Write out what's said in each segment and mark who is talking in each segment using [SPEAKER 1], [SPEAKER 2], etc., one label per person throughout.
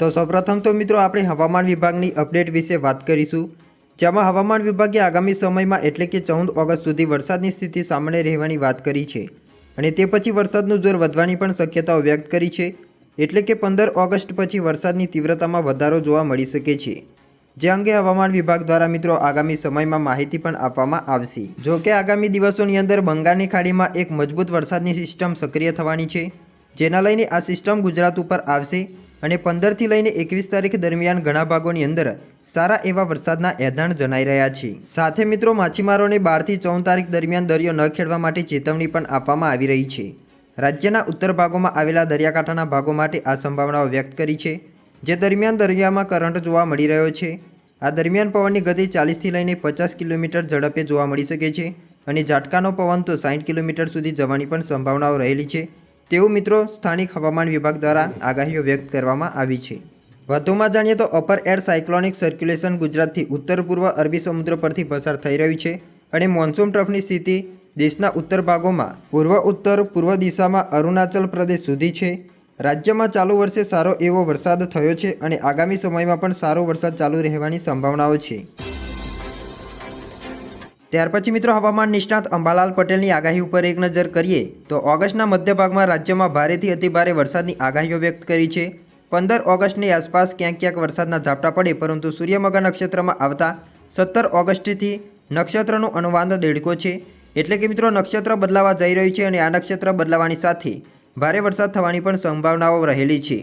[SPEAKER 1] તો સૌપ્રથમ તો મિત્રો આપણે હવામાન વિભાગની અપડેટ વિશે વાત કરીશું. જેમાં હવામાન વિભાગે આગામી સમયમાં એટલે કે ચૌદ ઓગસ્ટ સુધી વરસાદની સ્થિતિ સામાન્ય રહેવાની વાત કરી છે અને તે પછી વરસાદનું જોર વધવાની પણ શક્યતાઓ વ્યક્ત કરી છે. એટલે કે પંદર ઓગસ્ટ પછી વરસાદની તીવ્રતામાં વધારો જોવા મળી શકે છે. જે અંગે હવામાન વિભાગ દ્વારા મિત્રો આગામી સમયમાં માહિતી પણ આપવામાં આવશે. જો કે આગામી દિવસોની અંદર બંગાળની ખાડીમાં એક મજબૂત વરસાદની સિસ્ટમ સક્રિય થવાની છે. જેના લઈને આ સિસ્ટમ ગુજરાત ઉપર આવશે. અને પંદરથી લઈને એકવીસ તારીખ દરમિયાન ઘણા ભાગોની અંદર સારા એવા વરસાદના એધાણ જણાઈ રહ્યા છે. સાથે મિત્રો, માછીમારોને બારથી ચૌદ તારીખ દરમિયાન દરિયો ન ખેડવા માટે ચેતવણી પણ આપવામાં આવી રહી છે. રાજ્યના ઉત્તર ભાગોમાં આવેલા દરિયાકાંઠાના ભાગો માટે આ સંભાવનાઓ વ્યક્ત કરી છે, જે દરમિયાન દરિયામાં કરંટ જોવા મળી રહ્યો છે. આ દરમિયાન પવનની ગતિ ચાલીસથી લઈને પચાસ કિલોમીટર ઝડપે જોવા મળી શકે છે અને ઝાટકાનો પવન તો સાઠ કિલોમીટર સુધી જવાની પણ સંભાવનાઓ રહેલી છે. તેવું મિત્રો સ્થાનિક હવામાન વિભાગ દ્વારા આગાહીઓ વ્યક્ત કરવામાં આવી છે. વધુમાં જાણીએ તો અપર એર સાયક્લોનિક સર્ક્યુલેશન ગુજરાતથી ઉત્તર પૂર્વ અરબી સમુદ્ર પરથી પસાર થઈ રહ્યું છે અને મોન્સૂન ટ્રફની સ્થિતિ દેશના ઉત્તર ભાગોમાં પૂર્વ, ઉત્તર, પૂર્વ દિશામાં અરુણાચલ પ્રદેશ સુધી છે. રાજ્યમાં ચાલુ વર્ષે સારો એવો વરસાદ થયો છે અને આગામી સમયમાં પણ સારો વરસાદ ચાલુ રહેવાની સંભાવનાઓ છે. ત્યાર પછી મિત્રો હવામાન નિષ્ણાત અંબાલાલ પટેલની આગાહી ઉપર એક નજર કરીએ તો ઓગસ્ટના મધ્ય ભાગમાં રાજ્યમાં ભારેથી અતિભારે વરસાદની આગાહીઓ વ્યક્ત કરી છે. પંદર ઓગસ્ટની આસપાસ ક્યાંક ક્યાંક વરસાદના ઝાપટા પડે, પરંતુ સૂર્યમગા નક્ષત્રમાં આવતા સત્તર ઓગસ્ટથી નક્ષત્રનું અનુવાદ દેડકો છે. એટલે કે મિત્રો નક્ષત્ર બદલાવા જઈ રહ્યું છે અને આ નક્ષત્ર બદલાવાની સાથે ભારે વરસાદ થવાની પણ સંભાવનાઓ રહેલી છે.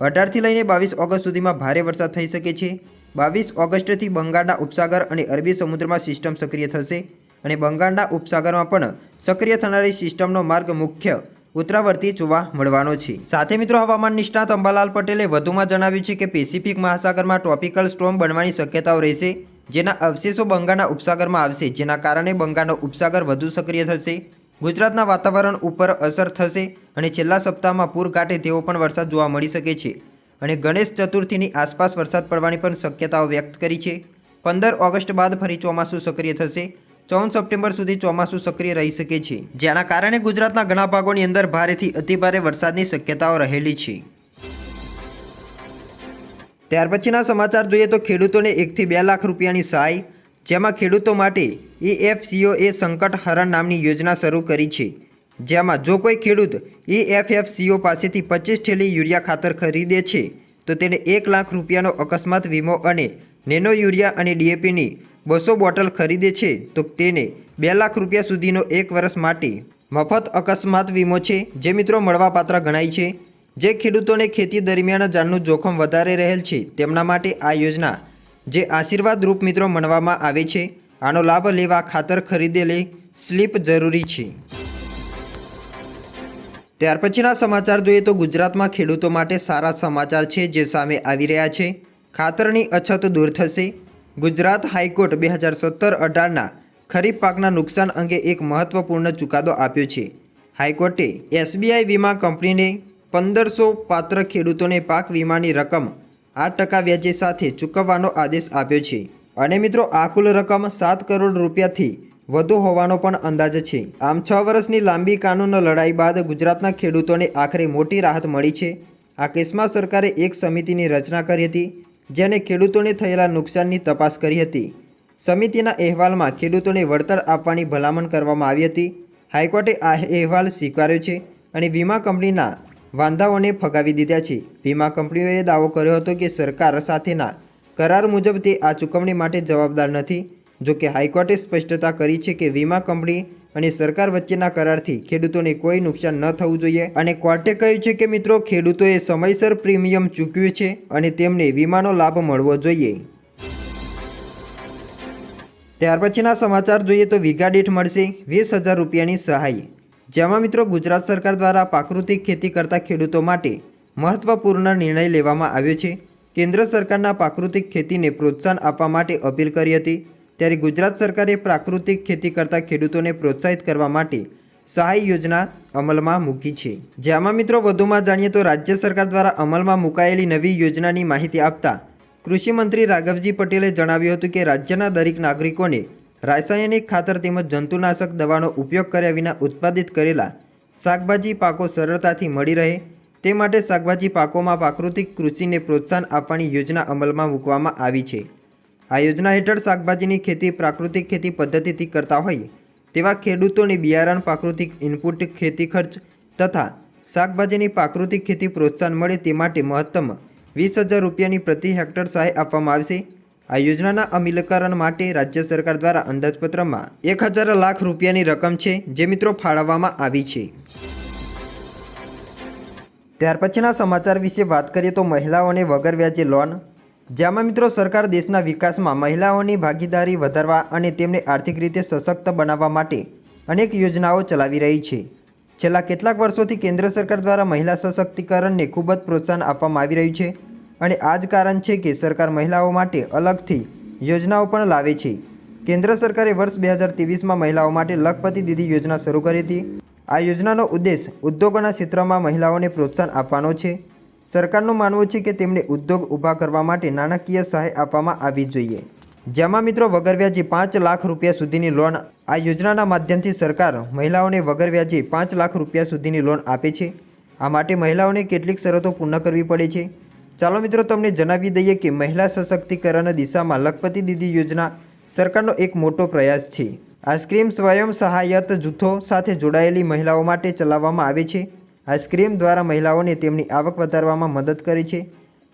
[SPEAKER 1] અઢારથી લઈને બાવીસ ઓગસ્ટ સુધીમાં ભારે વરસાદ થઈ શકે છે. બાવીસ ઓગસ્ટથી બંગાળના ઉપસાગર અને અરબી સમુદ્રમાં સિસ્ટમ સક્રિય થશે અને બંગાળના ઉપસાગરમાં પણ સક્રિય થનારી સિસ્ટમનો માર્ગ મુખ્ય ઉત્તરાવર્તી જોવા મળવાનો છે. સાથે મિત્રો, હવામાન નિષ્ણાત અંબાલાલ પટેલે વધુમાં જણાવ્યું છે કે પેસિફિક મહાસાગરમાં ટ્રોપિકલ સ્ટોર્મ બનવાની શક્યતાઓ રહેશે, જેના અવશેષો બંગાળના ઉપસાગરમાં આવશે, જેના કારણે બંગાળનો ઉપસાગર વધુ સક્રિય થશે, ગુજરાતના વાતાવરણ ઉપર અસર થશે અને છેલ્લા સપ્તાહમાં પૂર કાંઠે તેવો પણ વરસાદ જોવા મળી શકે છે. અને ગણેશ ચતુર્થીની આસપાસ વરસાદ પડવાની પણ શક્યતાઓ વ્યક્ત કરી છે. પંદર ઓગસ્ટ બાદ ફરી ચોમાસું સક્રિય થશે. ચૌદ સપ્ટેમ્બર સુધી ચોમાસું સક્રિય રહી શકે છે. જેના કારણે ગુજરાતના ઘણા ભાગોની અંદર ભારેથી અતિભારે વરસાદની શક્યતાઓ રહેલી છે. ત્યાર પછીના સમાચાર જોઈએ તો ખેડૂતોને એકથી બે લાખ રૂપિયાની સહાય, જેમાં ખેડૂતો માટે ઈએફસીઓએ સંકટ હરણ નામની યોજના શરૂ કરી છે. જેમાં જો કોઈ ખેડૂત ઈએફએફસીઓ પાસેથી પચીસ થેલી યુરિયા ખાતર ખરીદે છે. તો તેને એક લાખ રૂપિયાનો અકસ્માત વીમો અને નેનો યુરિયા અને ડીએપીની બસો બોટલ ખરીદે છે. તો તેને બે લાખ રૂપિયા સુધીનો એક વર્ષ માટે મફત અકસ્માત વીમો છે, જે મિત્રો મળવાપાત્ર ગણાય છે. જે ખેડૂતોને ખેતી દરમિયાન જાનનું જોખમ વધારે રહેલ છે, તેમના માટે આ યોજના જે આશીર્વાદ રૂપ મિત્રો મનવામાં આવે છે. આનો લાભ લેવા ખાતર ખરીદેલી સ્લીપ જરૂરી છે. ત્યાર પછીના સમાચાર જોઈએ તો ગુજરાતમાં ખેડૂતો માટે સારા સમાચાર છે જે સામે આવી રહ્યા છે. ખાતરની અછત દૂર થશે. ગુજરાત હાઈકોર્ટ બે હજાર સત્તર અઢારના ખરીફ પાકના નુકસાન અંગે એક મહત્વપૂર્ણ ચુકાદો આપ્યો છે. હાઈકોર્ટે એસબીઆઈ વીમા કંપનીને પંદરસો પાત્ર ખેડૂતોને પાક વીમાની રકમ આઠ ટકા વ્યાજે સાથે ચૂકવવાનો આદેશ આપ્યો છે. અને મિત્રો, આ કુલ રકમ સાત કરોડ રૂપિયાથી વધુ હોવાનો પણ અંદાજ છે. આમ છ વર્ષની લાંબી કાનૂન લડાઈ બાદ ગુજરાતના ખેડૂતોને આખરે મોટી રાહત મળી છે. આ કેસમાં સરકારે એક સમિતિની રચના કરી હતી, જેને ખેડૂતોને થયેલા નુકસાનની તપાસ કરી હતી. સમિતિના અહેવાલમાં ખેડૂતોને વળતર આપવાની ભલામણ કરવામાં આવી હતી. હાઈકોર્ટે આ અહેવાલ સ્વીકાર્યો છે અને વીમા કંપનીના વાંધાઓને ફગાવી દીધા છે. વીમા કંપનીઓએ દાવો કર્યો હતો કે સરકાર સાથેના કરાર મુજબ તે આ ચૂકવણી માટે જવાબદાર નથી. જો કે હાઈકોર્ટે સ્પષ્ટતા કરી છે કે વીમા કંપની અને સરકાર વચ્ચેના કરારથી ખેડૂતોને કોઈ નુકસાન ન થવું જોઈએ. અને કોર્ટે કહ્યું છે કે મિત્રો, ખેડૂતોએ સમયસર પ્રીમિયમ ચૂક્યું છે અને તેમને વીમાનો લાભ મળવો જોઈએ. ત્યાર પછીના સમાચાર જોઈએ તો વીઘા દીઠ મળશે વીસ હજાર રૂપિયાની સહાય. જેમાં મિત્રો, ગુજરાત સરકાર દ્વારા પ્રાકૃતિક ખેતી કરતા ખેડૂતો માટે મહત્વપૂર્ણ નિર્ણય લેવામાં આવ્યો છે. કેન્દ્ર સરકારના પ્રાકૃતિક ખેતીને પ્રોત્સાહન આપવા માટે અપીલ કરી હતી. ત્યારે ગુજરાત સરકારે પ્રાકૃતિક ખેતી કરતા ખેડૂતોને પ્રોત્સાહિત કરવા માટે સહાય યોજના અમલમાં મૂકી છે. જેમાં મિત્રો વધુમાં જાણીએ તો રાજ્ય સરકાર દ્વારા અમલમાં મુકાયેલી નવી યોજનાની માહિતી આપતા કૃષિમંત્રી રાઘવજી પટેલે જણાવ્યું હતું કે રાજ્યના દરેક નાગરિકોને રાસાયણિક ખાતર તેમજ જંતુનાશક દવાનો ઉપયોગ કર્યા વિના ઉત્પાદિત કરેલા શાકભાજી પાકો સરળતાથી મળી રહે. તે માટે શાકભાજી પાકોમાં પ્રાકૃતિક કૃષિને પ્રોત્સાહન આપવાની યોજના અમલમાં મૂકવામાં આવી છે. આ યોજના હેઠળ શાકભાજીની ખેતી પ્રાકૃતિક ખેતી પદ્ધતિથી કરતા હોય તેવા ખેડૂતોને બિયારણ, પ્રાકૃતિક ઇનપુટ ખેતી ખર્ચ તથા શાકભાજીની પ્રાકૃતિક ખેતી પ્રોત્સાહન મળે તે માટે મહત્તમ વીસ હજાર રૂપિયાની પ્રતિ હેક્ટર સહાય આપવામાં આવશે. આ યોજનાના અમલીકરણ માટે રાજ્ય સરકાર દ્વારા અંદાજપત્રમાં એક હજાર લાખ રૂપિયાની રકમ છે જે મિત્રો ફાળવવામાં આવી છે. ત્યાર પછીના સમાચાર વિશે વાત કરીએ તો મહિલાઓને વગર વ્યાજે લોન જેમાં મિત્રો સરકાર દેશના વિકાસમાં મહિલાઓની ભાગીદારી વધારવા અને તેમને આર્થિક રીતે સશક્ત બનાવવા માટે અનેક યોજનાઓ ચલાવી રહી છે. છેલ્લા કેટલાક વર્ષોથી કેન્દ્ર સરકાર દ્વારા મહિલા સશક્તિકરણને ખૂબ જ પ્રોત્સાહન આપવામાં આવી રહ્યું છે અને આ જ કારણ છે કે સરકાર મહિલાઓ માટે અલગથી યોજનાઓ પણ લાવે છે. કેન્દ્ર સરકારે વર્ષ બે હજાર ત્રેવીસમાં મહિલાઓ માટે લખપતિ દીદી યોજના શરૂ કરી હતી. આ યોજનાનો ઉદ્દેશ ઉદ્યોગોના ક્ષેત્રમાં મહિલાઓને પ્રોત્સાહન આપવાનો છે. સરકારનું માનવું છે કે તેમને ઉદ્યોગ ઊભા કરવા માટે નાણાકીય સહાય આપવામાં આવવી જોઈએ. જેમાં મિત્રો વગર વ્યાજે પાંચ લાખ રૂપિયા સુધીની લોન આ યોજનાના માધ્યમથી સરકાર મહિલાઓને વગર વ્યાજે પાંચ લાખ રૂપિયા સુધીની લોન આપે છે. આ માટે મહિલાઓને કેટલીક શરતો પૂર્ણ કરવી પડે છે. ચાલો મિત્રો તમને જણાવી દઈએ કે મહિલા સશક્તિકરણ દિશામાં લખપતિ દીદી યોજના સરકારનો એક મોટો પ્રયાસ છે. આ સ્કીમ સ્વયં સહાયત જૂથો સાથે જોડાયેલી મહિલાઓ માટે ચલાવવામાં આવે છે. આ સ્કીમ દ્વારા મહિલાઓને તેમની આવક વધારવામાં મદદ કરી છે.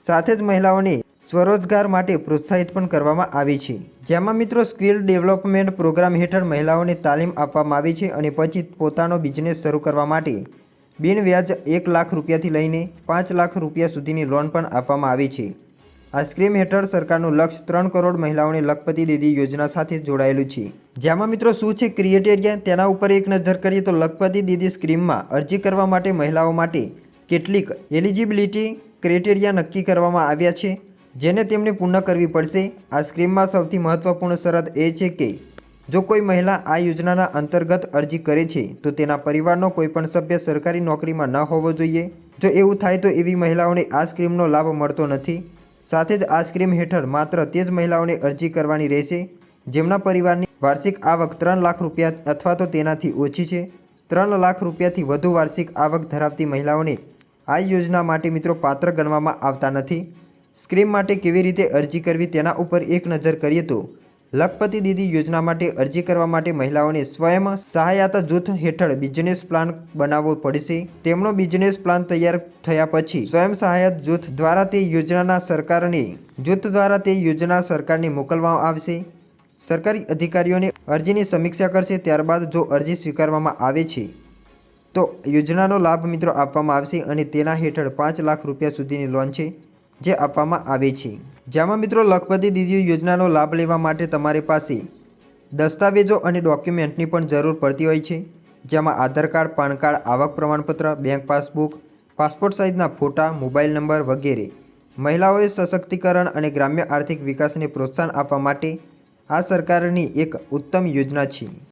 [SPEAKER 1] સાથે જ મહિલાઓને સ્વરોજગાર માટે પ્રોત્સાહિત પણ કરવામાં આવે છે. જેમાં મિત્રો સ્કિલ ડેવલપમેન્ટ પ્રોગ્રામ હેઠળ મહિલાઓને તાલીમ આપવામાં આવે છે અને પછી પોતાનો બિઝનેસ શરૂ કરવા માટે બિનવ્યાજ એક લાખ રૂપિયાથી લઈને પાંચ લાખ રૂપિયા સુધીની લોન પણ આપવામાં આવે છે. આ સ્કીમ હેઠળ સરકારનું લક્ષ્ય ત્રણ કરોડ મહિલાઓને લખપતિ દીદી યોજના સાથે જોડાયેલું છે. જેમાં મિત્રો શું છે? ક્રિએટેરિયા તેના ઉપર એક નજર કરીએ તો લખપતિ દીદી સ્કીમમાં અરજી કરવા માટે મહિલાઓ માટે કેટલીક એલિજિબિલિટી ક્રાઇટેરિયા નક્કી કરવામાં આવ્યા છે, જેને તેમને પૂર્ણ કરવી પડશે. આ સ્કીમમાં સૌથી મહત્વપૂર્ણ શરત એ છે કે, જો કોઈ મહિલા આ યોજનાના અંતર્ગત અરજી કરે છે, તો તેના પરિવારનો કોઈપણ સભ્ય સરકારી નોકરીમાં ન હોવો જોઈએ. જો એવું થાય તો એવી મહિલાઓને આ સ્કીમનો લાભ મળતો નથી. સાથે જ આ સ્કીમ હેઠળ માત્ર તે જ મહિલાઓને અરજી કરવાની રહેશે, જેમના પરિવારની વાર્ષિક આવક ત્રણ લાખ રૂપિયા અથવા તો તેનાથી ઓછી છે. ત્રણ લાખ રૂપિયાથી વધુ વાર્ષિક આવક ધરાવતી મહિલાઓને આ યોજના માટે મિત્રો પાત્ર ગણવામાં આવતા નથી. સ્કીમ માટે કેવી રીતે અરજી કરવી તેના ઉપર એક નજર કરીએ તો લખપતિ દીદી યોજના માટે અરજી કરવા માટે મહિલાઓને સ્વયં સહાયતા જૂથ હેઠળ બિઝનેસ પ્લાન બનાવવો પડશે. તેમનો બિઝનેસ પ્લાન તૈયાર થયા પછી સ્વયં સહાયક જૂથ દ્વારા તે યોજનાના સરકારને, જૂથ દ્વારા તે યોજના સરકારને મોકલવામાં આવશે. સરકારી અધિકારીઓને અરજીની સમીક્ષા કરશે, ત્યારબાદ જો અરજી સ્વીકારવામાં આવે છે, તો યોજનાનો લાભ મિત્રો આપવામાં આવશે અને તેના હેઠળ પાંચ લાખ રૂપિયા સુધીની લોન છે, જે આપવામાં આવે છે. જેમાં મિત્રો લખપતિ દીદી યોજનાનો લાભ લેવા માટે તમારી પાસે દસ્તાવેજો અને ડોક્યુમેન્ટની પણ જરૂર પડતી હોય છે. જેમાં આધાર કાર્ડ, પાન કાર્ડ, આવક પ્રમાણપત્ર, બેંક પાસબુક, પાસપોર્ટ સાઇઝના ફોટા, મોબાઈલ નંબર વગેરે. મહિલાઓએ સશક્તિકરણ અને ગ્રામ્ય આર્થિક વિકાસને પ્રોત્સાહન આપવા માટે આ સરકારની એક ઉત્તમ યોજના છે.